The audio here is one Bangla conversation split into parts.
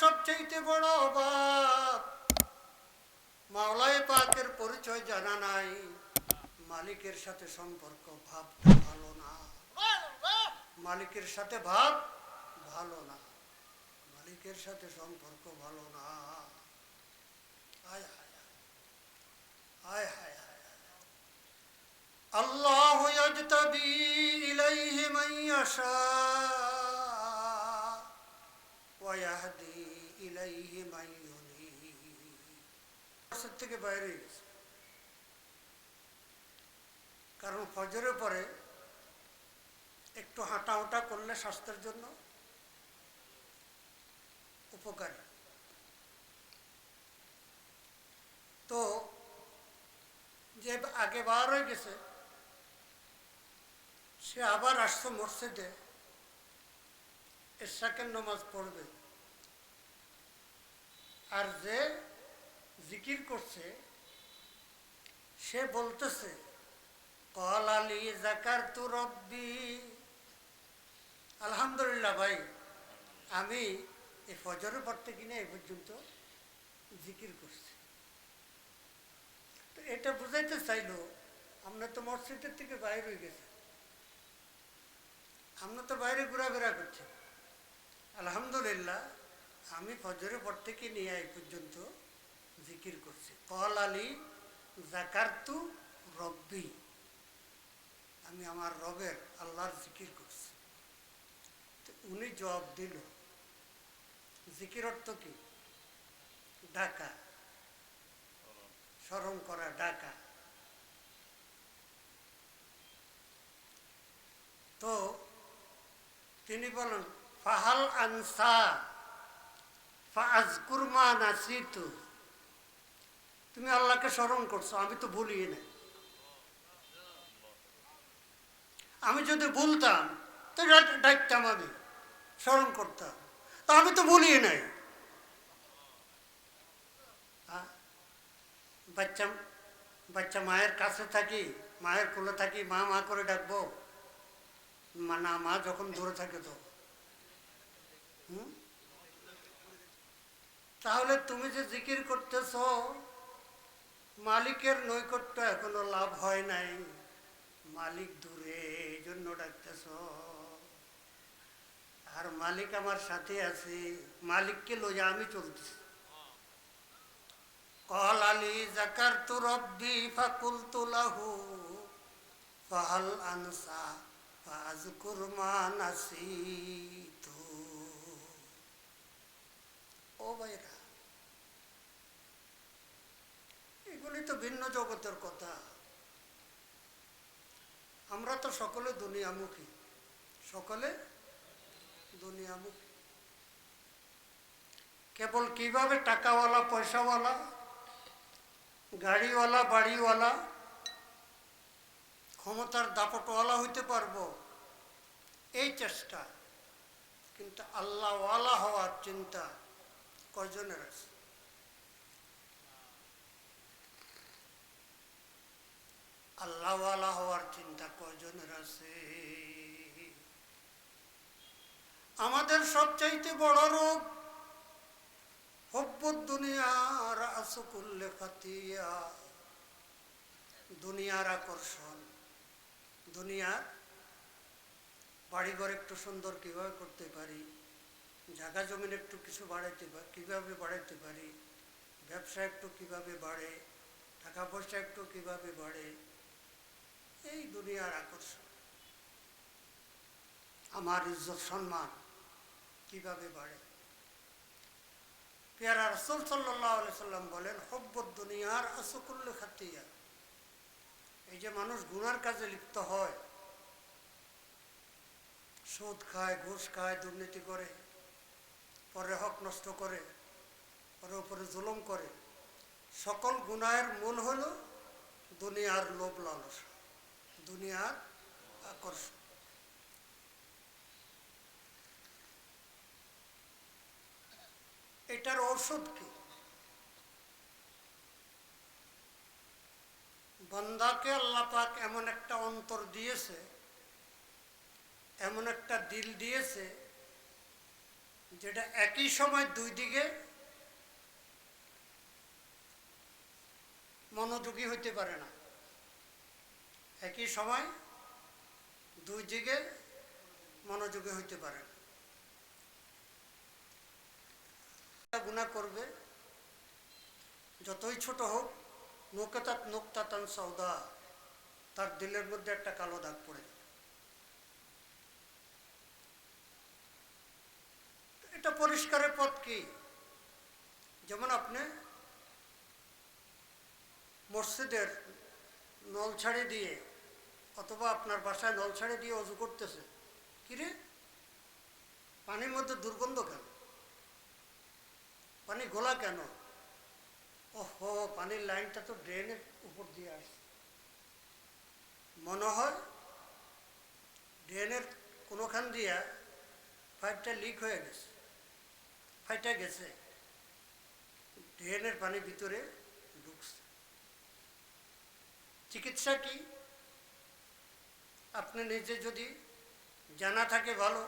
সবচেয়ে বড় অভাব মাওলায় পাকের পরিচয় জানা নাই, মালিকের সাথে সম্পর্ক ভাবটা ভালো না মালিকের সাথে ভাব ভালো না মালিকের সাথে সম্পর্ক ভালো না আয় হায়। আয়। আল্লাহ ইলাইহি মান ওয়া ইয়াহদি ইলাইহি মান থেকে বাইরে গেছে কারণ ফজরের পরে একটু হাঁটা হাঁটা করলে স্বাস্থ্যের জন্য উপকারী তো যে আগে বার হয়ে গেছে সে আবার আসছে মসজিদে এর সেকেন্ড নমাজ পড়বে আর যে জিকির করছে, সে বলতেছে কল আলী জাকার তু রব্বি। আলহামদুলিল্লাহ ভাই, আমি এই ফজরের পর থেকে নিয়ে এই পর্যন্ত জিকির করছি। তো এটা বুঝাইতে চাইলো আমরা তো মসজিদের থেকে বাইরে হয়ে গেছে আমরা তো বাইরে ঘোরাফেরা করছি আলহামদুলিল্লাহ আমি ফজরের পর থেকে নিয়ে এই পর্যন্ত জিকির করছি। কল আলী, জাকারতু রব্বি। আমি আমার রবের আল্লাহর জিকির করছি। উনি জবাব দিল, জিকির অর্থ কি? ডাকা। স্মরণ করা, ডাকা। তো তিনি বলেন, ফাহাল আনসা তুমি আল্লাহকে স্মরণ করছ, আমি তো ভুলি না আমি যদি বলতাম তো ডাকতাম আমি, স্মরণ করতাম। তা আমি তো বলি নাই? বাচ্চা বাচ্চা মায়ের কাছে থাকি, মায়ের কোলে থাকি, মা মা করে ডাকবো। না, মা যখন দূরে থাকে তো তাহলে তুমি যে জিকির করতেছ, মালিকের নৈকট্য এখনও লাভ হয় নাই। মালিক দূরে, এই জন্য ডাকতেছ। আর মালিক আমার সাথে আছে, মালিককে লইয়া আমি চলতেছি। আলী জাকার তু রব্বি ফাকুল তুলাহু ফাহাল আনসা ফাজকুর মা ভাইরা, এগুলি তো ভিন্ন জগতের কথা। আমরা তো সকলে দুনিয়ামুখী। সকলে দুনিয়ামুখী। কেবল কীভাবে টাকাওয়ালা, পয়সাওয়ালা, গাড়িওয়ালা, বাড়িওয়ালা, ক্ষমতার দাপটওয়ালা হইতে পারব? এই চেষ্টা। কিন্তু আল্লাহওয়ালা হওয়ার চিন্তা কয়জনের আছে? আল্লাহওয়ালা হওয়ার চিন্তা কয়জনের আছে? আমাদের সবচাইতে বড় রোগ হব্বত দুনিয়ার আসকুল্লে খাতিয়া দুনিয়ার আকর্ষণ। দুনিয়ার বাড়িঘর একটু সুন্দর কীভাবে করতে পারি? জায়গা জমিন একটু কিছু বাড়াইতে পারি কীভাবে বাড়াইতে পারি? ব্যবসা একটু কীভাবে বাড়ে? টাকা পয়সা একটু কীভাবে বাড়ে? এই দুনিয়ার আকর্ষণ। আমার ইজ্জত, সম্মান কীভাবে বাড়ে? পেয়ারা রসুল সাল্লাহ সাল্লাম বলেন হব্বত দুনিয়ার আসকুল্ল খাতিয়া এই যে মানুষ গুনার কাজে লিপ্ত হয়, সুদ খায়, ঘুষ খায়, দুর্নীতি করে পরে হক নষ্ট করে, পরে উপরে জুলুম করে। সকল গুনায়ের মূল হল দুনিয়ার লোভ লালসা, দুনিয়ার আকর্ষণ। এটার ঔষধ কি? বন্দাকে আল্লাহ পাক এমন একটা অন্তর দিয়েছে, এমন একটা দিল দিয়েছে যেটা একই সময় দুই দিকে মনোযোগী হইতে পারে না। একই সময় দুই দিকে মনোযোগী হইতে পারে না। গুণা করবে, যতই ছোট হোক, নোকেতাত নোকতাতান সৌদা তার দিলের মধ্যে একটা কালো দাগ পড়ে যাবে এটা পরিষ্কারের পথ কি? যেমন আপনি মসজিদের নল ছাড়ে দিয়ে অথবা আপনার বাসায় নল ছাড়ি দিয়ে অজু করতেছে কিরে পানির মধ্যে দুর্গন্ধ কেন? পানি গোলা কেন? ওহো, পানির লাইনটা তো ড্রেনের উপর দিয়ে আসছে। মনে হয় ড্রেনের কোনোখান দিয়া পাইপটা লিক হয়ে গেছে। ফাইটা গেছে। ড্রেনের পানি ভিতরে ঢুকছে। চিকিৎসা কি আপনি নিজে যদি জানা থাকে ভালো,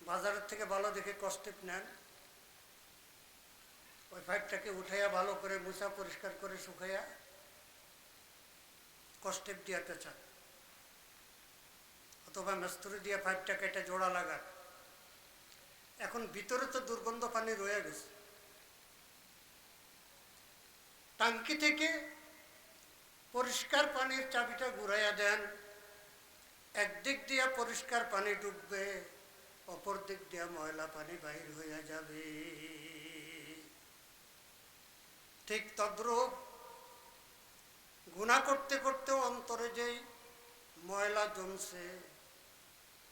বাজারের থেকে ভালো দেখে কষ্টেপ নেন, ওই পাইপটাকে উঠাইয়া ভালো করে মুছা, পরিষ্কার করে শুকাইয়া কষ্টেপ দিয়াতে চান। অথবা মেস্তুরি দিয়ে পাইপটা কেটে জোড়া লাগান। এখন ভিতরে তো দুর্গন্ধ পানি রয়ে গেছে। টাঙ্কি থেকে পরিষ্কার পানির চাবিটা ঘুরাইয়া দেন। একদিক দিয়া পরিষ্কার পানি ডুববে, অপর দিক দিয়া ময়লা পানি বাহির হইয়া যাবে। ঠিক তদ্রূপ গুণা করতে করতে অন্তরে যেই ময়লা জমছে,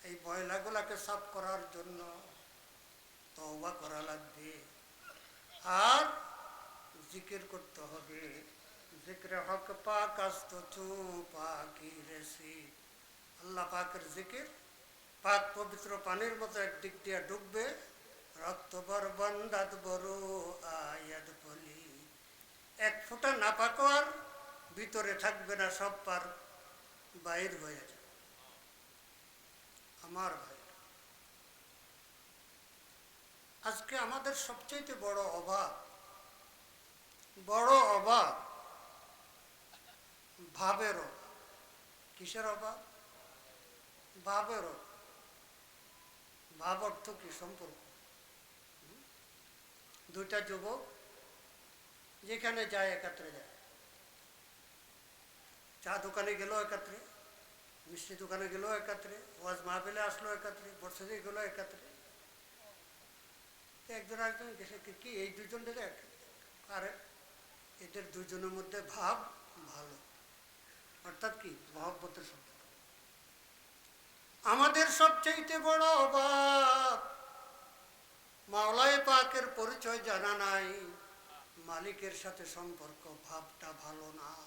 এই ময়লাগুলাকে সাফ করার জন্য তওবা করা লাগবে। আর জিকির করতে হবে। জিক্রে হক পাক আস্ত পাকি রেসি আল্লাহ পাকের জিকির পাক পবিত্র পানির মতো একদিক দিয়ে ডুববে। রক্ত বরবন দাঁত বড় আয়াদ বলি। এক ফোঁটা না পাকো আর ভিতরে থাকবে না সব পার, বাইর হয়ে যাবে। আমার ভাই। আজকে আমাদের সবচেয়ে বড় অভাব বড় অভাব ভাবের কিসের অভাব ভাবের ভাব অর্থ কি? সম্পর্ক। দুইটা যুবক, যেখানে যায় একাত্রে যায়। চা দোকানে গেল একাত্রে, মিষ্টি দোকানে গেল একাত্রে, ওয়াজ মাহফিলে আসলো একাত্রে বর্ষাদি গেল একাত্রে। একজন আরেকজন গেছে কি- এই দুজন আর, এদের দুজনের মধ্যে ভাব ভালো। অর্থাৎ কি? মহব্বতের সম্পর্ক আমাদের সবচেয়ে বড় অভাব মাওলায় পাকের পরিচয় জানা নাই, মালিকের সাথে সম্পর্ক ভাবটা ভালো না।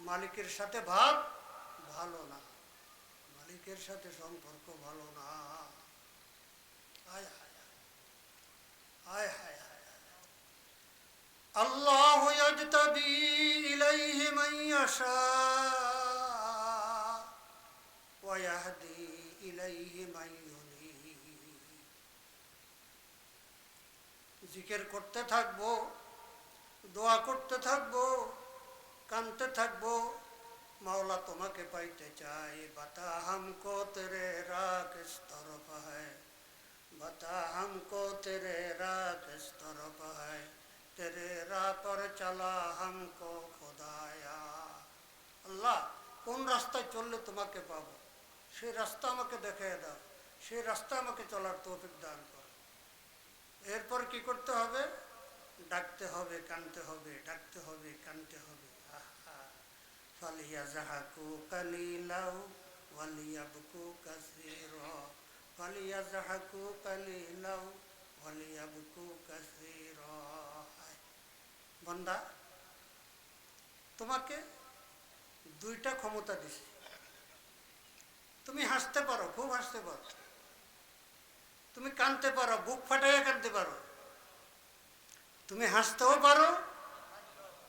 মালিকের সাথে ভাব ভালো না। মালিকের সাথে সম্পর্ক ভালো না। আয় হায় আল্লাহ ইয়াজতাবি ইলাইহি মান ইয়াশা ওয়া ইয়াহদি ইলাইহি মান জিকের করতে থাকব, দোয়া করতে থাকব, কানতে থাকব, মাওলা তোমাকে পাইতে চাই বাতা হামকো রে রাগ স্তর পায় बता हमको तेरे राह किस तरफ है तेरे राह पर चला हमको खुदाया আল্লাহ কোন রাস্তায় চললে তোমাকে পাবো সেই রাস্তা আমাকে দেখিয়ে দাও সেই রাস্তা আমাকে চলার তৌফিক দান করো এরপর কি করতে হবে ডাকতে হবে কানতে হবে ডাকতে হবে কানতে হবে আহা ফালিয়া জাহাকু কালিলাও ওয়ালিয়াবকু কাসীরা ফালিয়াজহাকু কালিলাও ওয়ালিয়াবকু কাসীরা বান্দা, তোমাকে দুইটা ক্ষমতা দিছে। তুমি হাসতে পারো, খুব হাসতে পারো। তুমি কানতে পারো, বুক ফাটাইয়া কানতে পারো। তুমি হাসতেও পারো,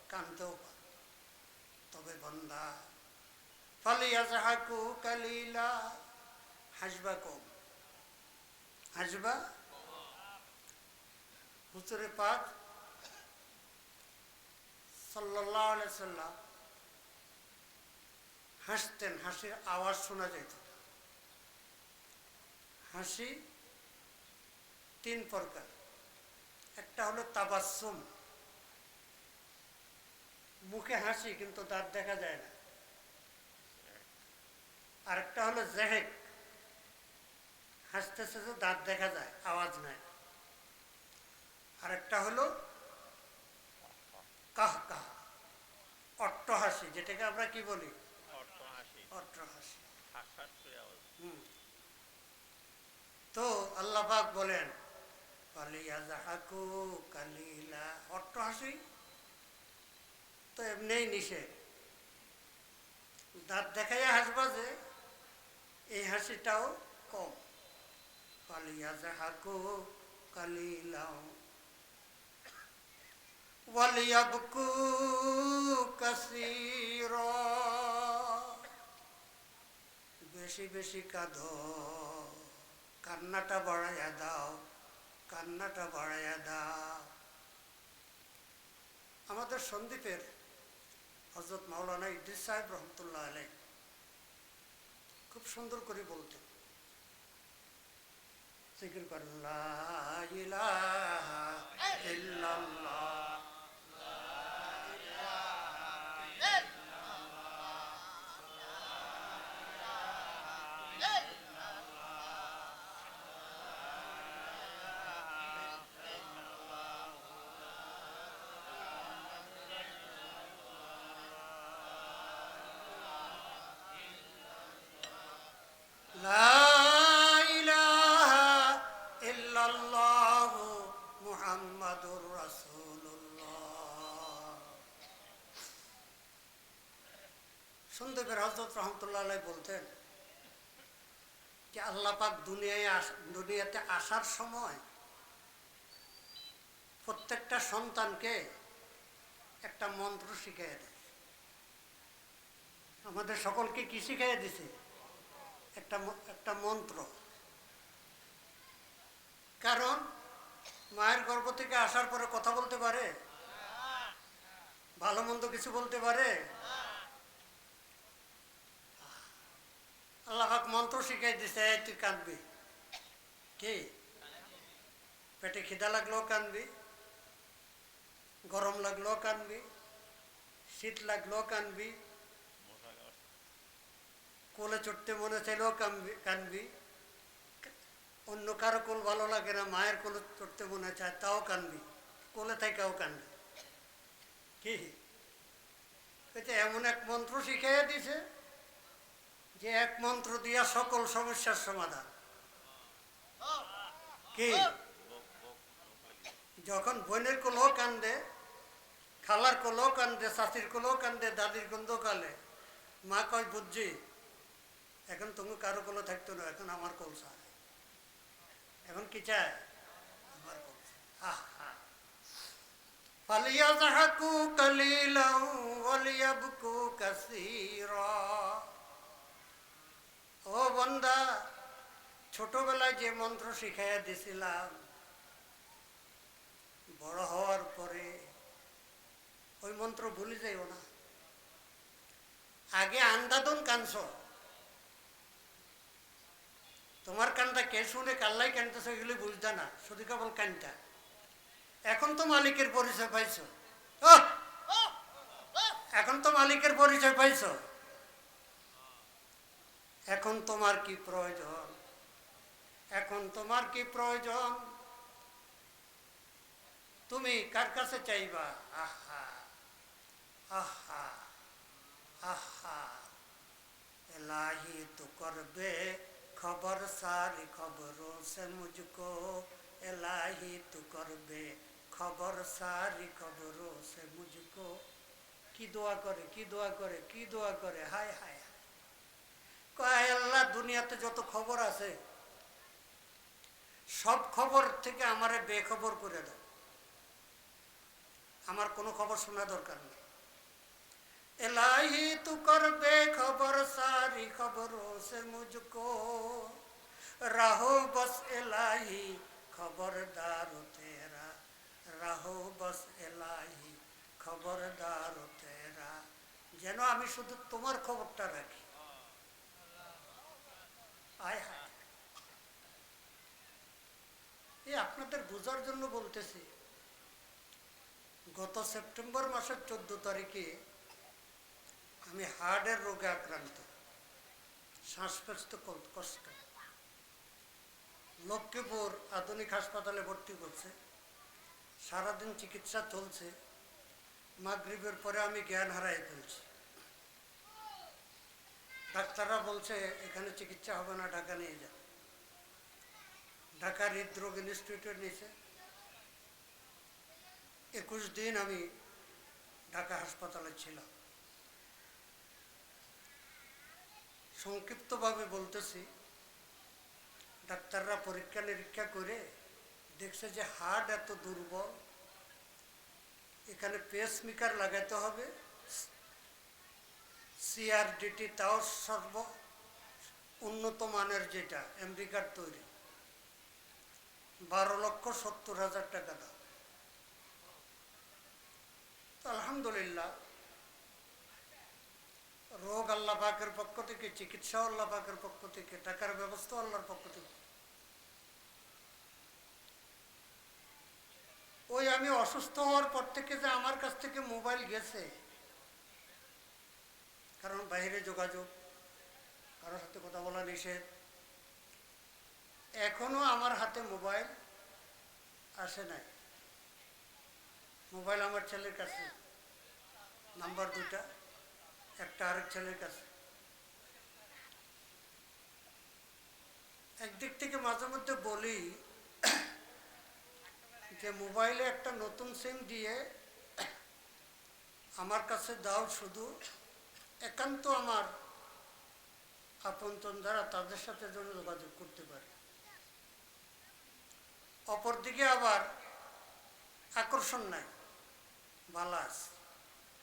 কানতেও পারো। তবে বন্ধা বন্দা ফালিয়াজহাকু কালিলা হাসবা কম। হাসবা হুজুরে পাক সাল্লাহ হাসতেন, হাসির আওয়াজ শোনা যেত হাসি তিন প্রকার। একটা হলো তাবাসুম মুখে হাসি কিন্তু দাঁত দেখা যায় না। আরেকটা হলো জেহেক হাসতেছে তো দাঁত দেখা যায় আওয়াজ নাই আরেকটা হলো কাহ কাহ অট্ট হাসি যেটাকে আমরা কি বলি। তো আল্লাহ পাক বলেন কালিলা। অট্ট হাসি তো এমনিই নিষেধ। দাঁত দেখাইয়া হাসবা যে এই হাসিটাও কম। জাহাকু কালিলাও ওয়ালিয়াবকু কাসীরা। বেশি বেশি কাঁদো, কান্নাটা বাড়াইয়া দাও, কান্নাটা বাড়াইয়া দাও। আমাদের সন্দীপের হজরত মাওলানা ইদ্রিস সাহেব রহমতুল্লাহ আলাই খুব সুন্দর করে বলতেন। জিকির করেন ইল্লাল্লাহ। যে আল্লাহ পাক দুনিয়ায় দুনিয়াতে আসার সময় প্রত্যেকটা সন্তানকে একটা মন্ত্র শিখিয়ে দেয়। আমাদের সকলকে কি শিখিয়ে দিছে? একটা একটা মন্ত্র। কারণ মায়ের গর্ভ থেকে আসার পরে কথা বলতে পারে, ভালো মন্দ কিছু বলতে পারে আল্লাহ পাক মন্ত্র শিখাই দিছে, "এই, তুই কাঁদবি। কি? পেটে খিদা লাগলেও কাঁদবি, গরম লাগলেও কাঁদবি, শীত লাগলেও কাঁদবি, কোলে চড়তে মনে চাইলেও কানবি কানবি অন্য কারও কোল ভালো লাগে না, মায়ের কোলে চড়তে মনে চায়, তাও কানবি কোলে থেকেও কানবি কি? এমন এক মন্ত্র শিখাইয়া দিছে যে এক মন্ত্র দিয়া সকল সমস্যার সমাধান। কি? যখন বোনের কোলও কান্দে, খালার কোলও কান্দে চাষির কোলও কান্দে, দাদির গন্ধ কালে, মা কয়, বুঝছি, এখন তুমি কারও কোলো থাকতো না, এখন আমার কোল চায় এখন কি চায় আমার কোল। আহা ফালিয়াজহাকু কালিলাও ওয়ালিয়াবকু কাসীরা ও বন্দা ছোটবেলায় যে মন্ত্র শিখাইয়া দিছিলাম, বড় হওয়ার পরে ওই মন্ত্র ভুলে যাইও না। আগে আন্দাদন কানছ। তোমার কানটা কে শুনে কাল্লাই কানতেছে এগুলি বুঝতে না, শুধু কেবল কানটা। এখন তো মালিকের পরিচয় পাইছ! এখন তো মালিকের পরিচয় পাইছ। এখন তোমার কি প্রয়োজন? এখন তোমার কি প্রয়োজন? তুমি কার কাছে চাইবা? আহা আহা আহা। এলাহি তু করবে খবর, সারি খবরও সে মুজকো এলাহি তু করবে খবর, সারি খবরও সে মুজকো কি দোয়া করে, কি দোয়া করে, কি দোয়া করে? হায় হায়। আল্লাহ, দুনিয়াতে যত খবর আছে, সব খবর থেকে আমারে বেখবর করে দাও। আমার কোনো খবর শোনা দরকার নেই। এলাহি তু কর বেখবর, সারি খবর সে মুজকো রাহো বস এলাহি খবরদার তেরা। রাহো বস এলাহি খবরদার তেরা। যেন আমি শুধু তোমার খবরটা রাখি। এই আপনাদের বোঝার জন্য বলতেছি, গত সেপ্টেম্বর মাসের চোদ্দ তারিখে আমি হার্টের রোগে আক্রান্ত শ্বাসকষ্ট কষ্ট। লক্ষ্মীপুর আধুনিক হাসপাতালে ভর্তি করছে সারাদিন চিকিৎসা চলছে। মাগরিবের পরে আমি জ্ঞান হারাই ফেলছি। ডাক্তাররা বলছে, এখানে চিকিৎসা হবে না, ঢাকা নিয়ে যান। ঢাকা হৃদরোগ ইনস্টিটিউটে নিয়েছে একুশ দিন আমি ঢাকা হাসপাতালে ছিলাম। সংক্ষিপ্তভাবে বলতেছি, ডাক্তাররা পরীক্ষা নিরীক্ষা করে দেখছে যে হার্ট এত দুর্বল, এখানে পেস মেকার লাগাতে হবে সিআরডিটি তাও সর্ব উন্নত মানের যেটা আমেরিকার তৈরি। বারো লক্ষ সত্তর হাজার টাকা দাম আলহামদুলিল্লাহ, রোগ আল্লাহ পাকের পক্ষ থেকে, চিকিৎসা আল্লাহ পাকের পক্ষ থেকে, টাকার ব্যবস্থা আল্লাহর পক্ষ থেকে। ওই আমি অসুস্থ হওয়ার পর থেকে যে আমার কাছ থেকে মোবাইল গেছে, কারণ বাইরে যোগাযোগ, কারোর সাথে কথা বলা নিষেধ এখনও আমার হাতে মোবাইল আসে নাই। মোবাইল আমার ছেলের কাছে। নাম্বার দুটা একটা আরেক ছেলের কাছে। একদিক থেকে মাঝে মধ্যে বলি যে মোবাইলে একটা নতুন সিম দিয়ে আমার কাছে দাও শুধু একান্ত আমার আপনজন যারা তাদের সাথে যেন যোগাযোগ করতে পারে। অপরদিকে আবার আকর্ষণ নাই। বালাস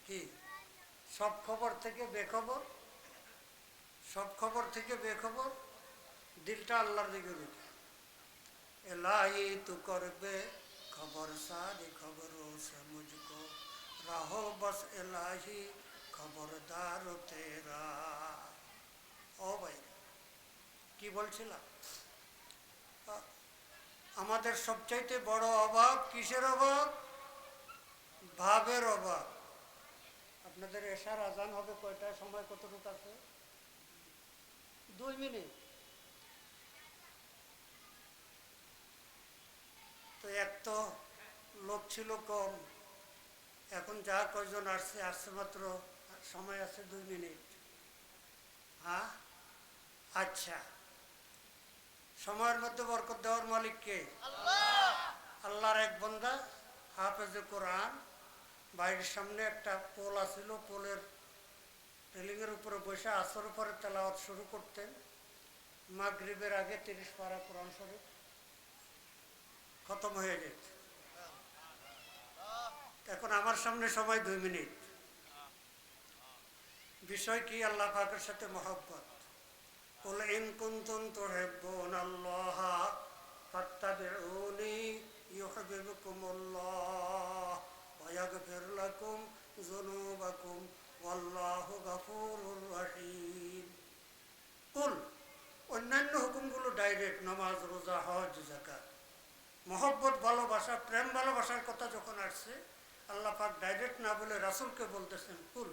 কি? সব খবর থেকে বেখবর? সব খবর থেকে বেখবর? দিলটা আল্লাহর দিকে রুখে। এলাহি তু করবে খবর সারি খবর সে মুঝকো। রাহো বস এলাহি খবরদার তেরা। ও ভাই, কি বলছিলাম? আমাদের সবচাইতে বড় অভাব কিসের অভাব? ভাবের অভাব। আপনাদের এশার আজান হবে কয়টায়? সময় কতটুকু আছে? দুই মিনিট। তো এক তো লোক ছিল কম। এখন যা কয়জন আসছে আসছে মাত্র সময় আছে দুই মিনিট। হ্যাঁ? আচ্ছা। সময়ের মধ্যে বরকত দেওয়ার মালিক কে? আল্লাহর এক বন্দা হাফেজে কোরআন বাড়ির সামনে একটা পোল আছিল পোলের রেলিংয়ের উপরে বসে আসর উপরে তেলাওয়াত শুরু করতেন। মাগরিবের আগে তিরিশ পারা কোরআন শরীফ খতম হয়ে যেত। এখন আমার সামনে সময় দুই মিনিট। বিষয় কি? আল্লাহ পাকের সাথে মহব্বত। قل إن كنتم تحبون الله فاتبعوني يحببكم الله ويغفر لكم ذنوبكم والله غفور رحيم কুল অন্যান্য হুকুমগুলো ডাইরেক্ট নামাজ রোজা হজ জাকাত মহব্বত ভালোবাসা প্রেম ভালোবাসার কথা যখন আসছে আল্লাহ পাক ডাইরেক্ট না বলে রাসুলকে বলতেছেন কুল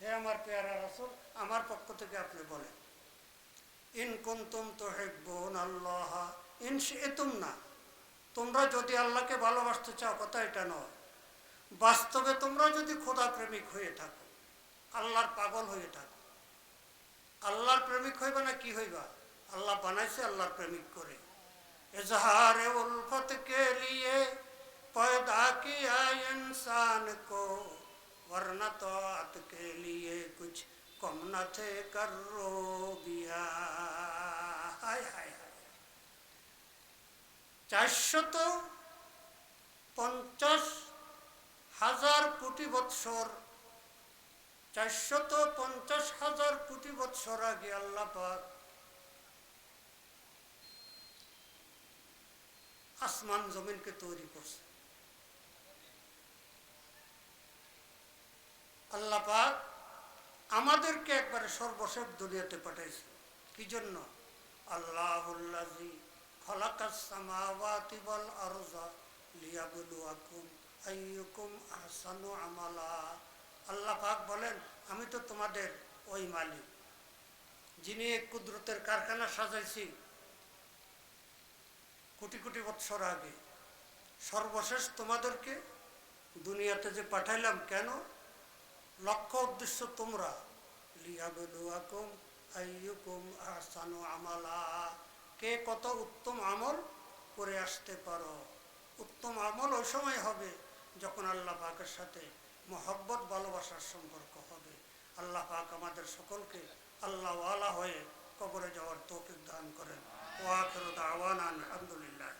হে আমার পেয়ারা রাসুল আমার পক্ষ থেকে আপনি বলেন ইন কুন্তুম তো হেব্বন আল্লাহ ইন এতুম না তোমরা যদি আল্লাহকে ভালোবাসতে চাও কথা এটা নয় বাস্তবে তোমরা যদি খোদা প্রেমিক হয়ে থাকো আল্লাহর পাগল হয়ে থাকো আল্লাহর প্রেমিক হইবা না কি হইবা আল্লাহ বানাইছে আল্লাহর প্রেমিক করে इजहार उल्फत के लिए पैदा किया इंसान को वरना तो आत के लिए कुछ কম নাথে কারও বিয়া। চারশত পঞ্চাশ হাজার কোটি বৎসর, চারশত পঞ্চাশ হাজার কোটি বৎসর আগে আল্লাপাক আসমান জমিনকে তৈরি করছে। আল্লাপাক আমাদেরকে একবারে সর্বশেষ দুনিয়াতে পাঠাইছে। কি জন্য? আমালা। আল্লাহ বলেন, আমি তো তোমাদের ওই মালিক, যিনি কুদরতের কারখানা সাজাইছি কোটি কোটি বৎসর আগে। সর্বশেষ তোমাদেরকে দুনিয়াতে যে পাঠাইলাম, কেন? লক্ষ্য উদ্দেশ্য তোমরা। আইয়ুকুম আমালা। কে কত উত্তম আমল করে আসতে পারো? উত্তম আমল ওই সময় হবে যখন আল্লাহ পাকের সাথে মোহব্বত, ভালোবাসার সম্পর্ক হবে। আল্লাহ পাক আমাদের সকলকে আল্লাহ হয়ে কবরে যাওয়ার তৌফিক দান করেন। ওয়াখির দাওয়ানা আলহামদুলিল্লাহ।